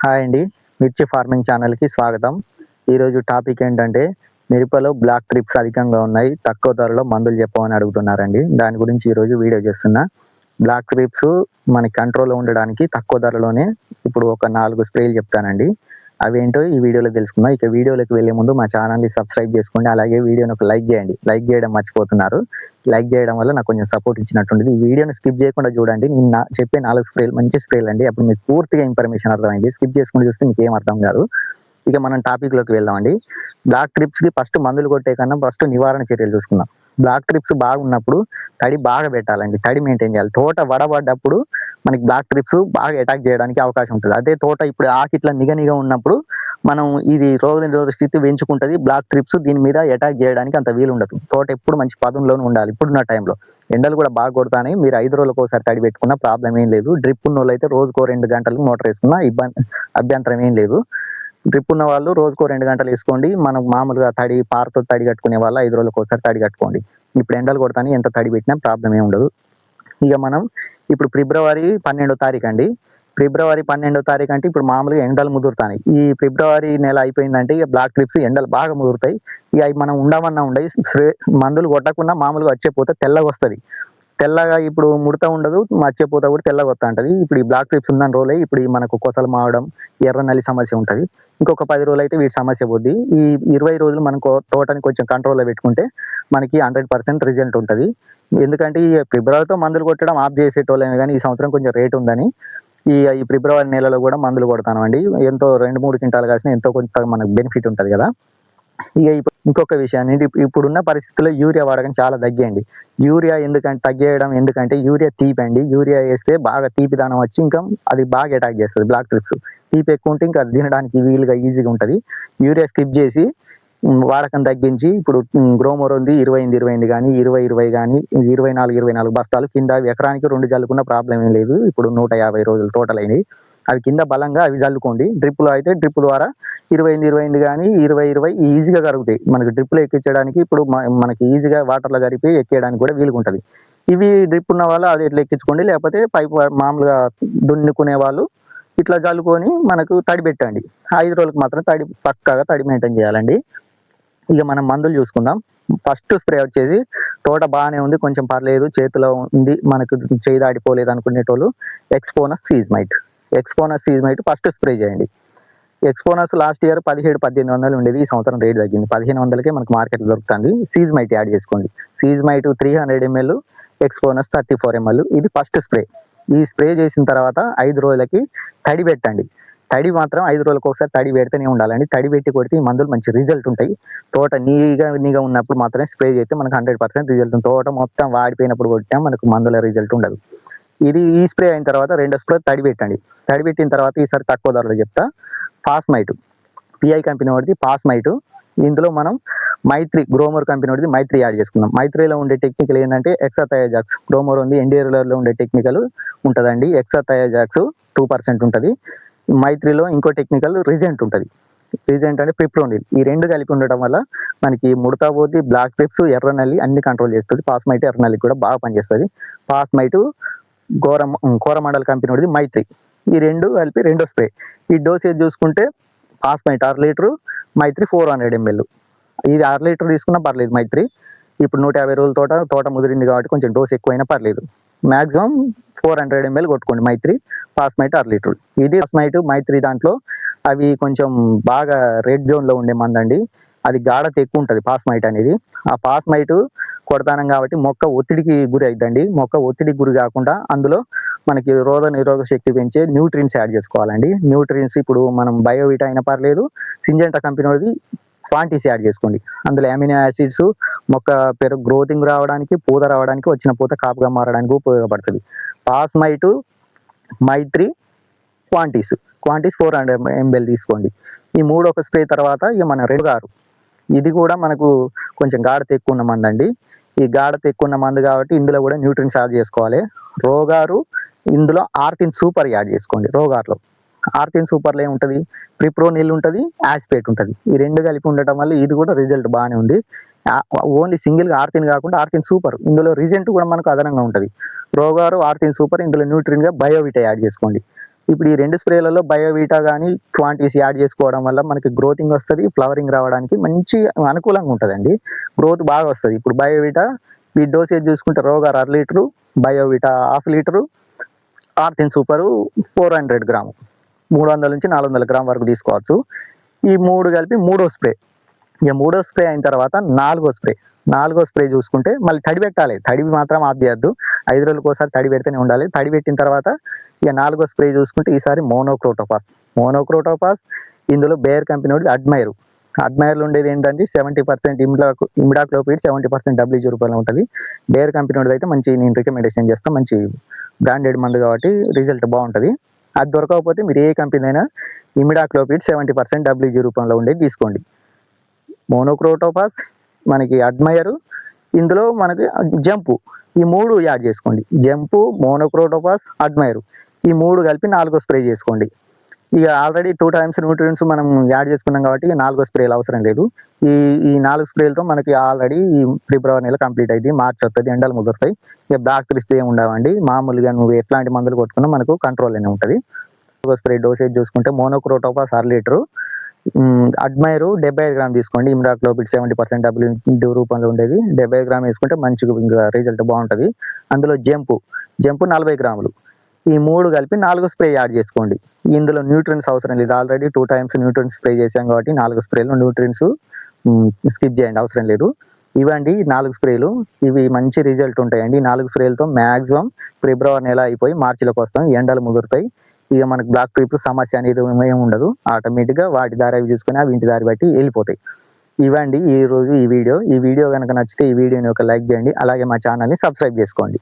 Hi అండి మిర్చి farming ఛానల్కి స్వాగతం. ఈరోజు టాపిక్ ఏంటంటే మిరపలో బ్లాక్ ట్రిప్స్ అధికంగా ఉన్నాయి తక్కువ ధరలో మందులు చెప్పమని అడుగుతున్నారండి. దాని గురించి ఈరోజు వీడియో చేస్తున్నా. బ్లాక్ ట్రిప్స్ మన కంట్రోల్లో ఉండడానికి తక్కువ ధరలోనే ఇప్పుడు ఒక నాలుగు స్ప్రేలు చెప్తానండి. అవేంటో ఈ వీడియోలో తెలుసుకుందాం. ఇక వీడియోలోకి వెళ్ళే ముందు మా ఛానల్ని సబ్స్క్రైబ్ చేసుకోండి. అలాగే వీడియోని ఒక లైక్ చేయండి. లైక్ చేయడం మర్చిపోతున్నారు. లైక్ చేయడం వల్ల నాకు కొంచెం సపోర్ట్ ఇచ్చినట్టుంది ఈ వీడియోని స్కిప్ చేయకుండా చూడండి. నేను నా- చెప్పే నాలుగు స్ప్రేలు మంచి స్ప్రేలు అండి. అప్పుడు మీకు పూర్తిగా ఇన్ఫర్మేషన్ అర్థమైంది. స్కిప్ చేసుకుంటూ చూస్తే మీకు ఏం అర్థం కాదు. ఇక మనం టాపిక్లోకి వెళ్దామండి. బ్లాక్ ట్రిప్స్కి ఫస్ట్ మందులు కొట్టే కన్నా ఫస్ట్ నివారణ చర్యలు చూసుకుందాం. బ్లాక్ ట్రిప్స్ బాగున్నప్పుడు తడి బాగా పెట్టాలండి. తడి మెయింటైన్ చేయాలి. తోట వడబడ్డప్పుడు మనకి బ్లాక్ ట్రిప్స్ బాగా అటాక్ చేయడానికి అవకాశం ఉంటుంది. అదే తోట ఇప్పుడు ఆకిట్ల నిగ నిగ ఉన్నప్పుడు మనం ఇది రోజు రోజు స్థితి పెంచుకుంటుంది. బ్లాక్ ట్రిప్స్ దీని మీద అటాక్ చేయడానికి అంత వీలు ఉండదు. తోట ఎప్పుడు మంచి పదంలోనే ఉండాలి. ఇప్పుడున్న టైంలో ఎండలు కూడా బాగా కొడతాయి మీరు ఐదు రోజులకు ఒకసారి తడి పెట్టుకున్న ప్రాబ్లం ఏం లేదు. డ్రిప్ ఉన్న వాళ్ళు అయితే రోజుకో రెండు గంటలకు మోటార్ వేసుకున్నా ఇబ్బంది అభ్యంతరం ఏం లేదు. డ్రిప్ ఉన్న వాళ్ళు రోజుకో రెండు గంటలు వేసుకోండి. మనం మామూలుగా తడి పారతో తడి కట్టుకునే వాళ్ళు ఐదు రోజులకు ఒకసారి తడి కట్టుకోండి. ఇప్పుడు ఎండలు కొడతాను ఎంత తడి పెట్టినా ప్రాబ్లం ఏమి ఉండదు. ఇక మనం ఇప్పుడు ఫిబ్రవరి పన్నెండో తారీఖు అండి. ఫిబ్రవరి పన్నెండో తారీఖు అంటే ఇప్పుడు మామూలుగా ఎండలు ముదురుతాయి ఈ ఫిబ్రవరి నెల అయిపోయిందంటే ఇక బ్లాక్ ట్రిప్స్ ఎండలు బాగా ముదురుతాయి. ఇక అవి మనం ఉండమన్నా ఉండయి మందులు కొట్టకుండా మామూలుగా వచ్చే పోతే తెల్లగా వస్తుంది. తెల్లగా ఇప్పుడు ముడత ఉండదు మర్చిపోతా కూడా తెల్లగా వస్తా ఉంటుంది. ఇప్పుడు ఈ బ్లాక్ ట్రిప్స్ ఉన్న రోజులే ఇప్పుడు ఈ మనకు కొసలు మావడం ఎర్ర నల్లి సమస్య ఉంటుంది. ఇంకొక పది రోజులు అయితే వీటి సమస్య పోద్ది. ఈ ఇరవై రోజులు మనం తోటని కొంచెం కంట్రోల్లో పెట్టుకుంటే మనకి హండ్రెడ్ పర్సెంట్ రిజల్ట్ ఉంటుంది. ఎందుకంటే ఈ ఫిబ్రవరితో మందులు కొట్టడం ఆఫ్ చేసేటోళ్ళమే కానీ ఈ సంవత్సరం కొంచెం రేట్ ఉందని ఈ ఈ ఫిబ్రవరి నెలలో కూడా మందులు కొడతాను అండి ఎంతో రెండు మూడు క్వింటాలు కాసిన ఎంతో కొంత మనకు బెనిఫిట్ ఉంటుంది కదా. ఇక ఇంకొక విషయాన్ని ఇప్పుడున్న పరిస్థితుల్లో యూరియా వాడకం చాలా తగ్గేయండి యూరియా ఎందుకంటే తగ్గేయడం ఎందుకంటే యూరియా తీపండి. యూరియా వేస్తే బాగా తీపిదానం వచ్చి ఇంకా అది బాగా అటాక్ చేస్తుంది బ్లాక్ ట్రిప్స్ తీపి ఎక్కువ ఉంటే ఇంకా తినడానికి వీలుగా ఈజీగా ఉంటుంది. యూరియా స్కిప్ చేసి వాడకం తగ్గించి ఇప్పుడు గ్రోమోర్ ఉంది ఇరవై ఎనిమిది ఇరవై ఎనిమిది కానీ ఇరవై ఇరవై కానీ ఇరవై నాలుగు ఇరవై నాలుగు బస్తాలు కింద ఎకరానికి రెండు జల్లుకున్న ప్రాబ్లం ఏం లేదు. ఇప్పుడు నూట యాభై రోజులు టోటల్ అయింది. అవి కింద బలంగా అవి చల్లుకోండి డ్రిప్లో అయితే డ్రిప్ ద్వారా ఇరవై ఎనిమిది ఇరవై ఎనిమిది కానీ ఇరవై ఇరవై ఈజీగా కరుగుతాయి. మనకి డ్రిప్లో ఎక్కించడానికి ఇప్పుడు మనకి ఈజీగా వాటర్లో కరిపి ఎక్కేయడానికి కూడా వీలుగా ఉంటుంది ఇవి డ్రిప్ ఉన్న వాళ్ళు అది ఇట్లా ఎక్కించుకోండి? లేకపోతే పైప్ మామూలుగా దున్నుకునే వాళ్ళు ఇట్లా చల్లుకొని మనకు తడి పెట్టండి. ఐదు రోజులకు మాత్రం తడి పక్కాగా తడి మెయింటైన్ చేయాలండి. ఇక మనం మందులు చూసుకుందాం. ఫస్ట్ స్ప్రే వచ్చేసి తోట బాగానే ఉంది కొంచెం పర్లేదు చేతిలో ఉంది మనకు చేయి దాడిపోలేదు అనుకునేటోళ్ళు ఎక్స్పోనస్ సీజ్మైట్ ఎక్స్పోనస్ సీజ్మైట్ ఫస్ట్ స్ప్రే చేయండి. ఎక్స్పోనస్ లాస్ట్ ఇయర్ పదిహేడు పద్దెనిమిది వందలు ఉండేది. ఈ సంవత్సరం రేట్ తగ్గింది. పదిహేను వందలకే మనకు మార్కెట్ దొరుకుతుంది. సీజ్ మైట్ యాడ్ చేసుకోండి. సీజ్ might three hundred ML Exponus thirty four ML ఇది ఫస్ట్ స్ప్రే ఈ స్ప్రే చేసిన తర్వాత ఐదు రోజులకి తడి పెట్టండి. తడి మాత్రం ఐదు రోజులకు ఒకసారి తడి పెడితేనే ఉండాలండి. తడి పెట్టి కొడితే ఈ మందులు మంచి రిజల్ట్ ఉంటాయి. తోట నీగా నీగా ఉన్నప్పుడు మాత్రమే స్ప్రే చేస్తే మనకు హండ్రెడ్ పర్సెంట్ రిజల్ట్ ఉంటుంది. తోట మొత్తం వాడిపోయినప్పుడు కొట్టినా మనకు మందుల రిజల్ట్ ఉండదు. ఇది ఈ స్ప్రే అయిన తర్వాత రెండో స్ప్రే తడి పెట్టండి. తడి పెట్టిన తర్వాత ఈసారి తక్కువ ధరలో చెప్తా. పాస్మైట్. పిఐ కంపెనీ వాడిది పాస్మైట్. ఇందులో మనం మైత్రి గ్రోమోర్ కంపెనీ వాడిది మైత్రి యాడ్ చేసుకుందాం. మైత్రిలో ఉండే టెక్నికల్ ఏంటంటే ఎక్సథయాజాక్స్ గ్రోమోర్ ఉంది ఎన్డీఆర్లో ఉండే టెక్నికల్ ఉంటుందండి. ఎక్సథయాజాక్స్ టూ పర్సెంట్ ఉంటుంది. మైత్రిలో ఇంకో టెక్నికల్ రిజెంట్ ఉంటుంది. రీజెంట్ అంటే ప్రిప్రోనిల్ ఈ రెండు కలిపి ఉండటం వల్ల మనకి ముడతా బ్లాక్ ట్రిప్స్ ఎర్ర నల్లి అన్ని కంట్రోల్ చేస్తుంది. పాస్మైట్ ఎర్ర నల్లి కూడా బాగా పనిచేస్తుంది. పాస్మైట్ ఘోర కోరమండల్ కంపెనీ వాడిది మైత్రి. ఈ రెండు కలిపి రెండో స్ప్రే. ఈ డోసేజ్ చూసుకుంటే పాస్మైట్ ఆరు లీటరు మైత్రి ఫోర్ హండ్రెడ్ ఎంఎల్. ఇది ఆరు లీటర్ తీసుకున్నా పర్లేదు మైత్రి. ఇప్పుడు నూట యాభై రోజుల తోట తోట ముదిరింది కాబట్టి కొంచెం డోస్ ఎక్కువైనా పర్లేదు. మ్యాక్సిమం ఫోర్ హండ్రెడ్ ఎంఎల్ కొట్టుకోండి మైత్రి పాస్మైట్ ఆరు లీటర్. ఇది పాస్మైట్ మైత్రి దాంట్లో అవి కొంచెం బాగా రెడ్ జోన్లో ఉండే మందండి. అది గాఢత ఎక్కువ ఉంటుంది పాస్మైట్ అనేది. ఆ పాస్మైట్ కొడతానం కాబట్టి మొక్క ఒత్తిడికి గురి అయిద్దండి. మొక్క ఒత్తిడికి గురి కాకుండా అందులో మనకి రోగ నిరోధక శక్తి పెంచే న్యూట్రిన్స్ యాడ్ చేసుకోవాలండి. న్యూట్రిన్స్ ఇప్పుడు మనం బయోవిటా అయినా పర్లేదు సింజెంటా కంపెనీ వాడిది క్వాంటిటీస్ యాడ్ చేసుకోండి. అందులో అమినో యాసిడ్స్ మొక్క పెరుగు గ్రోతింగ్ రావడానికి పూత రావడానికి వచ్చిన పూత కాపుగా మారడానికి ఉపయోగపడుతుంది. పాస్మైట్ మైత్రి Quantis Quantis four hundred ML తీసుకోండి. ఈ మూడు ఒక స్ప్రే తర్వాత ఇక మన రెండు గారు ఇది కూడా మనకు కొంచెం గాఢత ఎక్కువ ఉన్న మందు అండి. ఈ గాఢత ఎక్కువ ఉన్న మందు కాబట్టి ఇందులో కూడా న్యూట్రిన్స్ యాడ్ చేసుకోవాలి. రోగారు ఇందులో ఆర్తిన్ సూపర్ యాడ్ చేసుకోండి రోగార్లో. ఆర్తిన్ సూపర్లో ఏముంటుంది? ప్రిప్రోనిల్ ఉంటుంది యాసిపేట్ ఉంటుంది. ఈ రెండు కలిపి ఉండటం వల్ల ఇది కూడా రిజల్ట్ బాగానే ఉంది. ఓన్లీ సింగిల్గా ఆర్తిన్ కాకుండా ఆర్తిన్ సూపర్. ఇందులో రిజల్ట్ కూడా మనకు అదనంగా ఉంటుంది. రోగారు ఆర్తిన్ సూపర్ ఇందులో న్యూట్రిన్గా బయోవిటా యాడ్ చేసుకోండి. ఇప్పుడు ఈ రెండు స్ప్రేలలో బయోవీటా కానీ క్వాంటిటీస్ యాడ్ చేసుకోవడం వల్ల మనకి గ్రోతింగ్ వస్తుంది ఫ్లవరింగ్ రావడానికి మంచి అనుకూలంగా ఉంటుందండి. గ్రోత్ బాగా వస్తుంది. ఇప్పుడు బయోవీటా ఈ డోసేజ్ చూసుకుంటే రోగార్ అర లీటరు బయోవీటా హాఫ్ లీటరు ఆర్తిన్ సూపరు ఫోర్ హండ్రెడ్ గ్రాము. మూడు వందల నుంచి నాలుగు వందల గ్రామ్ వరకు తీసుకోవచ్చు. ఈ మూడు కలిపి మూడో స్ప్రే. ఇక మూడో స్ప్రే అయిన తర్వాత నాలుగో స్ప్రే. నాలుగో స్ప్రే చూసుకుంటే మళ్ళీ తడి పెట్టాలి. తడివి మాత్రం ఆద్యద్దు ఐదు రోజులకు ఒకసారి తడి పెడితేనే ఉండాలి. తడి పెట్టిన తర్వాత ఇక నాలుగో స్ప్రే చూసుకుంటే ఈసారి మోనోక్రోటోపాస్. మోనోక్రోటోపాస్ ఇందులో బేర్ కంపెనీ వాడి అడ్మైరు. అడ్మైర్లో ఉండేది ఏంటంటే seventy percent ఇమిడాక్ imidacloprid seventy percent WG రూపాయలు ఉంటుంది. బేర్ కంపెనీ వాడిది అయితే మంచి నేను రికమెండేషన్ చేస్తాను మంచి బ్రాండెడ్ మందు కాబట్టి రిజల్ట్ బాగుంటుంది. అది దొరకకపోతే మీరు ఏ కంపెనీ అయినా ఇమిడాక్లోపిడ్ సెవెంటీ పర్సెంట్ డబ్ల్యూజీ రూపంలో ఉండేది తీసుకోండి. మోనోక్రోటోపాస్ మనకి అడ్మైర్. ఇందులో మనకి జంపు ఈ మూడు యాడ్ చేసుకోండి. Jump monocrotophos Admire. ఈ మూడు కలిపి నాలుగో స్ప్రే చేసుకోండి. ఇక ఆల్రెడీ టూ టైమ్స్ న్యూట్రియన్స్ మనం యాడ్ చేసుకున్నాం కాబట్టి నాలుగో స్ప్రేలు అవసరం లేదు. ఈ ఈ నాలుగు స్ప్రేలతో మనకి ఆల్రెడీ ఈ ఫిబ్రవరి నెల కంప్లీట్ అయింది మార్చ్ వస్తుంది ఎండలు ముదురుతాయి ఇక బ్లాక్ త్రిస్ట్ ఏమి ఉండవండి. మామూలుగా నువ్వు ఎట్లాంటి మందులు కొట్టుకున్నా మనకు కంట్రోల్ అనే ఉంటుంది. స్ప్రే డోసేజ్ చూసుకుంటే మోనోక్రోటోపాస్ అర లీటరు అడ్మైర్ డెబ్బై ఐదు గ్రామ్ తీసుకోండి. ఇమ్రాక్లోపిడ్ సెవెంటీ పర్సెంట్ డబ్ల్యూ రూపంలో ఉండేది. డెబ్బై గ్రామ్ వేసుకుంటే మంచిగా ఇంకా రిజల్ట్ బాగుంటుంది. అందులో జంపు. జంపు నలభై గ్రాములు. ఈ మూడు కలిపి నాలుగు స్ప్రే యాడ్ చేసుకోండి. ఇందులో న్యూట్రియన్స్ అవసరం లేదు. Already two times nutrients spray చేసాం కాబట్టి నాలుగు స్ప్రేలు న్యూట్రియన్స్ స్కిప్ చేయండి. అవసరం లేదు. ఇవండి నాలుగు స్ప్రేలు. ఇవి మంచి రిజల్ట్ ఉంటాయండి. నాలుగు స్ప్రేలతో మ్యాక్సిమం ఫిబ్రవరి నెల అయిపోయి మార్చిలోకి వస్తాం. ఎండలు ముదురుతాయి ఇక మనకు బ్లాక్ ట్రిప్ సమస్య అనేది ఏమి ఉండదు. ఆటోమేటిక్గా వాటి దారి అవి చూసుకుని అవి ఇంటి దారి బట్టి వెళ్ళిపోతాయి. ఇవండి ఈ రోజు ఈ వీడియో. ఈ వీడియో కనుక నచ్చితే ఈ వీడియోని ఒక లైక్ చేయండి. అలాగే మా ఛానల్ని సబ్స్క్రైబ్ చేసుకోండి.